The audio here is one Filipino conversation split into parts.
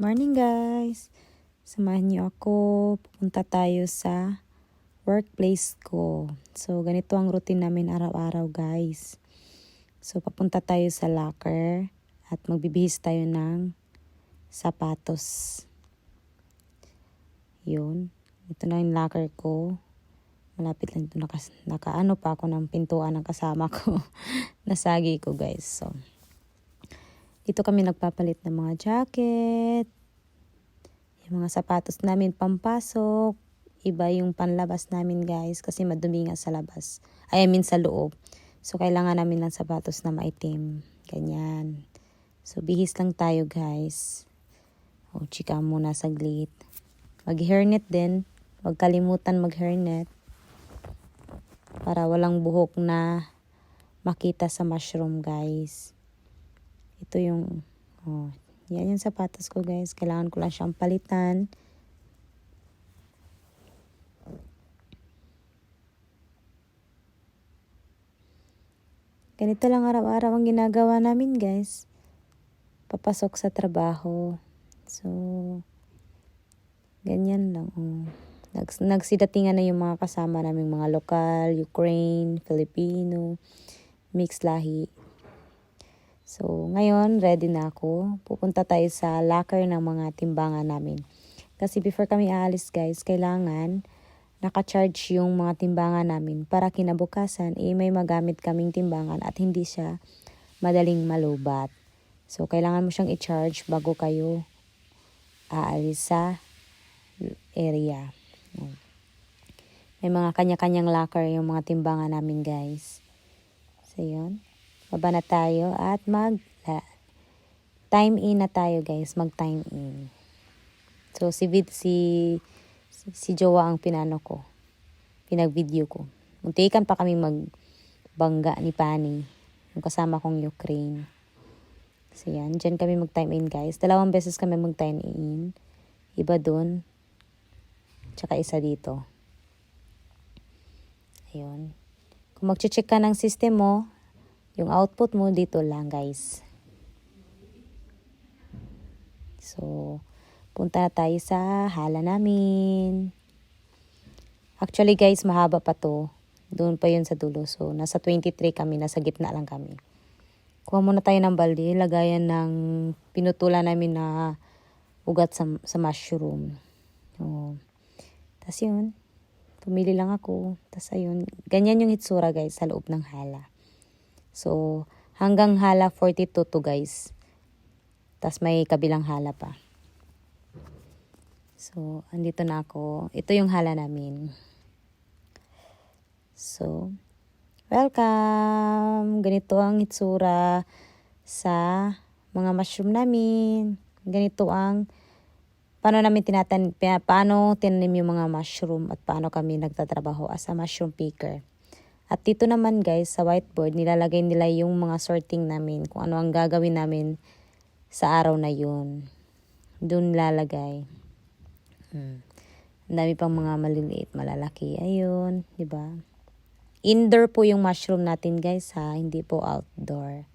Morning guys! Samahan niyo ako. Pupunta tayo sa workplace ko. So, ganito ang routine namin araw-araw guys. So, papunta tayo sa locker at magbibihis tayo ng sapatos. Yun. Ito na yung locker ko. Malapit lang ito. Naka, nakaano pa ako ng pintuan ng kasama ko. Nasagi ko guys. So, dito kami nagpapalit ng mga jacket, yung mga sapatos namin pampasok, iba yung panlabas namin guys kasi madumi nga sa labas. Ay, I mean sa loob. So, kailangan namin ng sapatos na maitim. Ganyan. So, bihis lang tayo guys. O, chika muna saglit. Mag-hairnet din. Huwag kalimutan mag-hairnet. Para walang buhok na makita sa mushroom guys. Ito yung, oh, yan yung sapatos ko guys. Kailangan ko lang siyang palitan. Ganito lang araw-araw ang ginagawa namin guys. Papasok sa trabaho. So, ganyan lang. Oh. Nags nagsidatingan na yung mga kasama naming mga lokal, Ukraine, Filipino, mixed lahi. So, ngayon, ready na ako. Pupunta tayo sa locker ng mga timbangan namin. Kasi before kami aalis, guys, kailangan naka-charge yung mga timbangan namin para kinabukasan, eh, may magamit kaming timbangan at hindi siya madaling malubat. So, kailangan mo siyang i-charge bago kayo aalis sa area. May mga kanya-kanyang locker yung mga timbangan namin, guys. So, yun. Baba na tayo at mag time in na tayo guys, mag time in. So si Vid, si si, Jowa ang pinano ko. Pinag-video ko. Muntikan pa kami magbangga ni Pani. Yung kasama kong Ukraine. So yan, dyan kami mag time in guys. Dalawang beses kami mag time in. Iba dun. Tsaka isa dito. Ayun. Kung mag-check ka ng system mo, yung output mo dito lang guys. So, punta tayo sa hala namin. Actually guys, mahaba pa to. Doon pa yun sa dulo. So, nasa 23 kami. Nasa gitna lang kami. Kuha muna tayo ng balde. Lagayan ng pinutulan namin na ugat sa, sa mushroom. Oh. Tapos yun. Pumili lang ako. Tapos ayun. Ganyan yung hitsura guys sa loob ng hala. So, hanggang hala 42 to guys. Tapos may kabilang hala pa. So, andito na ako. Ito yung hala namin. So, welcome! Ganito ang itsura sa mga mushroom namin. Ganito ang paano namin tinatan paano tinanim yung mga mushroom at paano kami nagtatrabaho as a mushroom picker. At dito naman guys, sa whiteboard, nilalagay nila yung mga sorting namin, kung ano ang gagawin namin sa araw na yun. Doon nilalagay. Hmm. Ang dami pang mga maliliit, malalaki. Ayun, di ba? Indoor po yung mushroom natin guys ha, hindi po outdoor.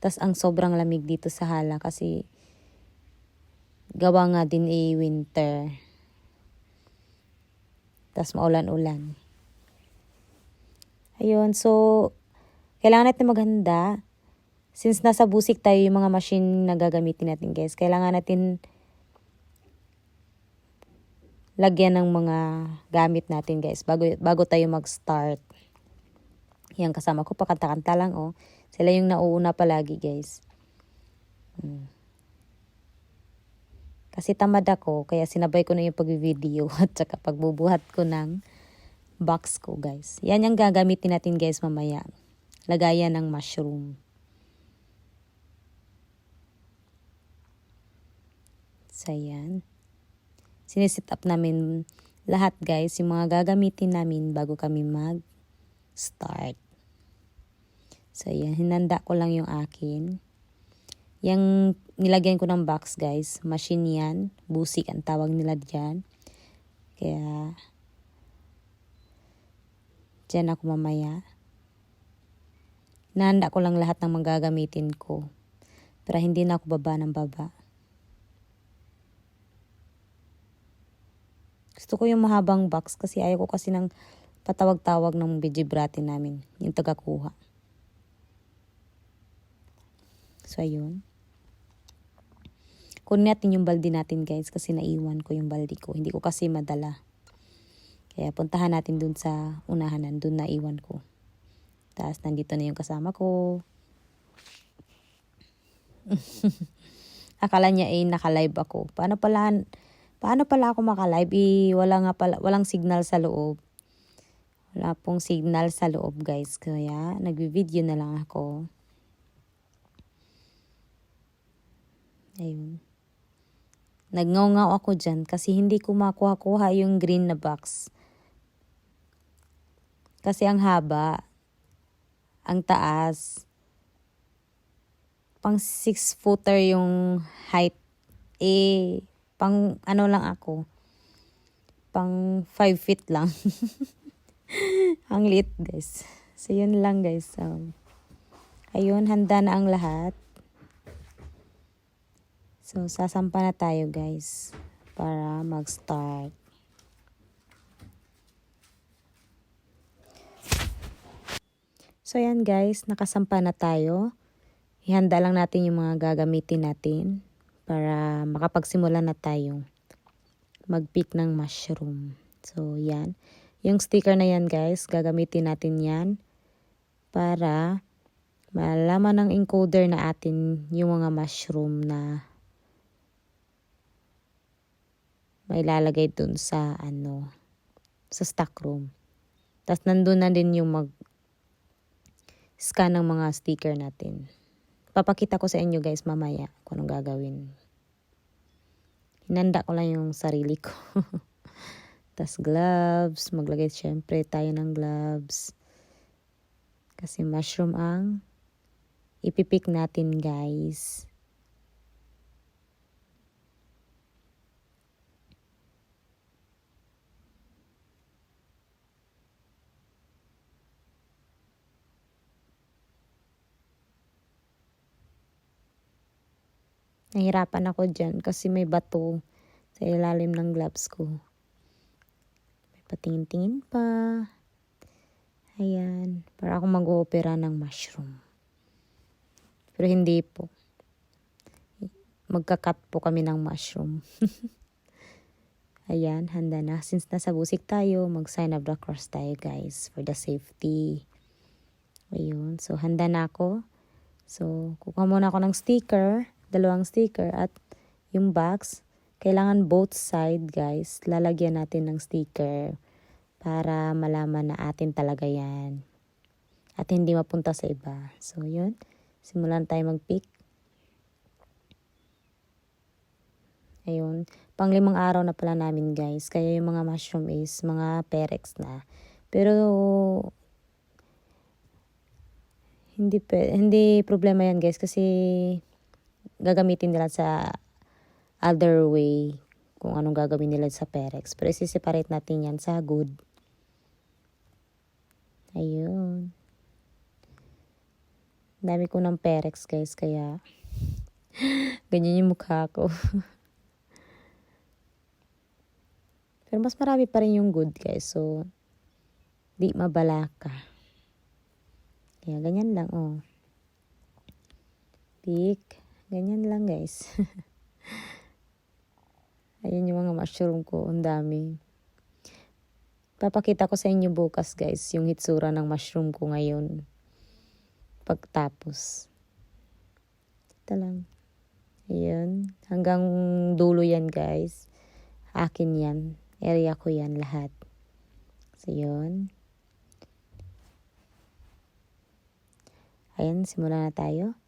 Tapos ang sobrang lamig dito sa hala kasi gawa nga din eh winter. Tapos maulan-ulan. Ayun, so, kailangan natin maghanda. Since nasa busik tayo yung mga machine na gagamitin natin, guys, kailangan natin lagyan ng mga gamit natin, guys, bago, bago tayo mag-start. Yan, kasama ko, pakanta-kanta lang, oh. Sila yung nauuna palagi, guys. Hmm. Kasi tamad ako, kaya sinabay ko na yung pag-video at saka pagbubuhat ko ng box ko guys. Yan yung gagamitin natin guys mamaya. Lagayan ng mushroom. So yan. Sinisit up namin lahat guys yung mga gagamitin namin bago kami mag start. So yan, hinanda ko lang yung akin. Yung nilagyan ko ng box guys, machine yan, busik ang tawag nila dyan. Kaya dyan ako mamaya. Nahanda ko lang lahat ng magagamitin ko. Para hindi na ako baba ng baba. Gusto ko yung mahabang box kasi ayaw ko kasi ng patawag-tawag ng bijibrate namin. Yung tagakuha. So, ayun. Kunin natin yung baldi natin guys kasi naiwan ko yung baldi ko. Hindi ko kasi madala. Kaya puntahan natin dun sa unahanan. Dun naiwan ko. Tapos nandito na yung kasama ko. Akala niya eh naka-live ako. Paano pala paano pala ako maka-live? Eh, wala nga pala, walang signal sa loob. Wala pong signal sa loob guys. Kaya nagvi-video na lang ako. Ayun. Nagngaw ako dyan kasi hindi ko makuha-kuha yung green na box. Kasi ang haba, ang taas, pang 6 footer yung height. Eh, pang ano lang ako, pang 5 feet lang. ang liit guys. So, yun lang guys. Um, ayun, handa na ang lahat. So, sasampa na tayo guys para mag-start. So, yan guys, nakasampa na tayo. Ihanda lang natin yung mga gagamitin natin para makapagsimula na tayo mag-pick ng mushroom. So, yan. Yung sticker na yan guys, gagamitin natin yan para malaman ng encoder na atin yung mga mushroom na may lalagay dun sa ano sa stock room. Tapos nandun na din yung mag scan ng mga sticker natin. Papakita ko sa inyo guys mamaya kung anong gagawin. Hinanda ko lang yung sarili ko. Tapos gloves, maglagay syempre tayo ng gloves. Kasi mushroom ang ipipik natin guys. Nahirapan ako dyan kasi may bato sa ilalim ng gloves ko. May patingin-tingin pa. Ayan. Para ako mag-oopera ng mushroom. Pero hindi po. Magka-cut po kami ng mushroom. Ayan, handa na. Since nasa busik tayo, mag-sign of the cross tayo guys for the safety. Ayun. So, handa na ako. So, kukuha muna ako ng sticker dalawang sticker at yung box, kailangan both side guys, lalagyan natin ng sticker para malaman na atin talaga yan. At hindi mapunta sa iba. So, yun. Simulan tayo mag-pick. Ayun. Panglimang araw na pala namin guys. Kaya yung mga mushroom is mga perex na. Pero, hindi, hindi problema yan guys kasi gagamitin nila sa other way kung anong gagawin nila sa Perex. Pero isi-separate natin yan sa good. Ayun. Dami ko ng Perex guys, kaya ganyan yung mukha ko. Pero mas marami pa rin yung good guys. So, di mabala ka. Kaya ganyan lang, oh. Pick. Ganyan lang guys. Ayun yung mga mushroom ko. Ang dami. Papakita ko sa inyo bukas guys yung hitsura ng mushroom ko ngayon. Pagtapos. Ito lang. Ayun. Hanggang dulo yan guys. Akin yan. Area ko yan lahat. So yun. Ayan, simulan na tayo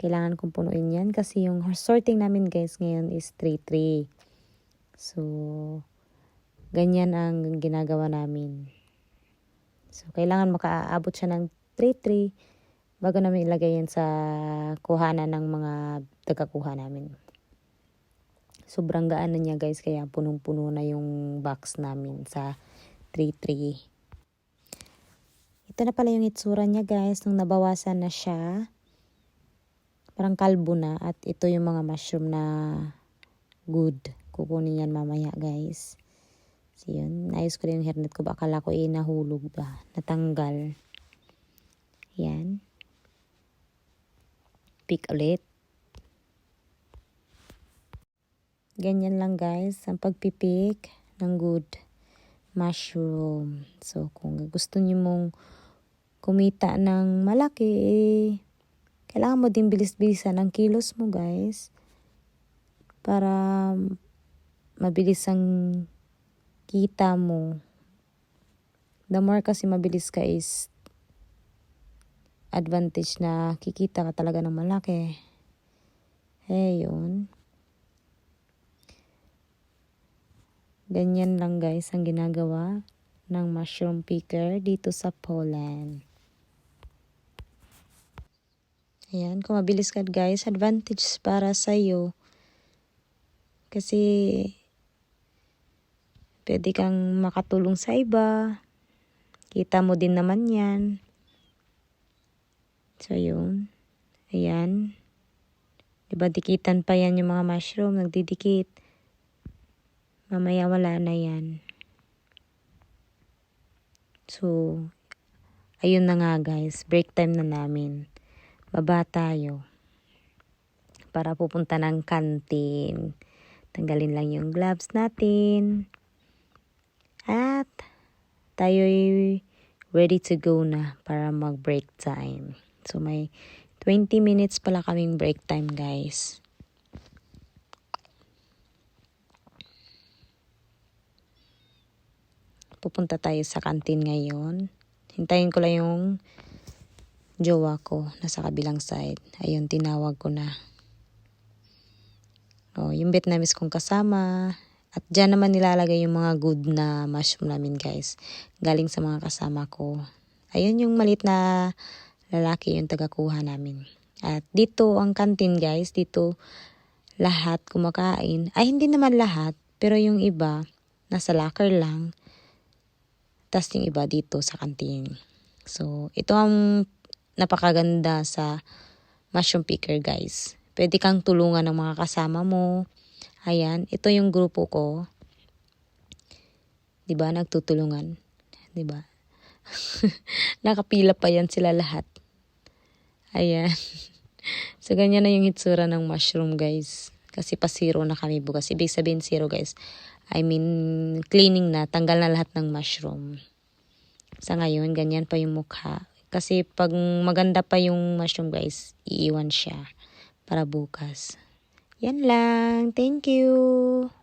kailangan kong punuin yan kasi yung sorting namin guys ngayon is 3-3. So, ganyan ang ginagawa namin. So, kailangan makaabot siya ng 3-3 bago namin ilagay yan sa kuhanan ng mga tagakuha namin. Sobrang gaan na niya guys kaya punong-puno na yung box namin sa 3-3. Ito na pala yung itsura niya guys nung nabawasan na siya parang kalbo na at ito yung mga mushroom na good. kukunin yan mamaya guys. So yun, naayos ko rin yung hairnet ko. Akala ko eh nahulog ba, natanggal. Yan. Pick ulit. Ganyan lang guys, ang pagpipik ng good mushroom. So kung gusto niyo mong kumita ng malaki, eh, kailangan mo din bilis-bilisan ang kilos mo guys. Para mabilis ang kita mo. The more kasi mabilis ka is advantage na kikita ka talaga ng malaki. Eh, yun. Ganyan lang guys ang ginagawa ng mushroom picker dito sa Poland. Ayan, kung mabilis ka guys, advantage para sa iyo. Kasi pwede kang makatulong sa iba. Kita mo din naman yan. So, yun. Ayan. Diba, dikitan pa yan yung mga mushroom, nagdidikit. Mamaya wala na yan. So, ayun na nga guys, break time na namin. Baba tayo. Para pupunta ng kantin. Tanggalin lang yung gloves natin. At tayo'y ready to go na para mag break time. So may 20 minutes pala kaming break time guys. Pupunta tayo sa kantin ngayon. Hintayin ko lang yung jowa ko nasa kabilang side. Ayun, tinawag ko na. Oh, yung Vietnamese kong kasama. At dyan naman nilalagay yung mga good na mushroom namin guys. Galing sa mga kasama ko. Ayun yung malit na lalaki yung tagakuha namin. At dito ang kantin guys, dito lahat kumakain. Ay hindi naman lahat, pero yung iba nasa locker lang. Tapos yung iba dito sa kantin. So, ito ang napakaganda sa mushroom picker guys. Pwede kang tulungan ng mga kasama mo. Ayan, ito yung grupo ko. 'Di ba nagtutulungan? 'Di ba? Nakapila pa yan sila lahat. Ayan. so, ganyan na yung hitsura ng mushroom, guys. Kasi pa zero na kami bukas. Ibig sabihin zero, guys. I mean, cleaning na. Tanggal na lahat ng mushroom. Sa ngayon, ganyan pa yung mukha. Kasi pag maganda pa yung mushroom, guys, iiwan siya para bukas. Yan lang. Thank you.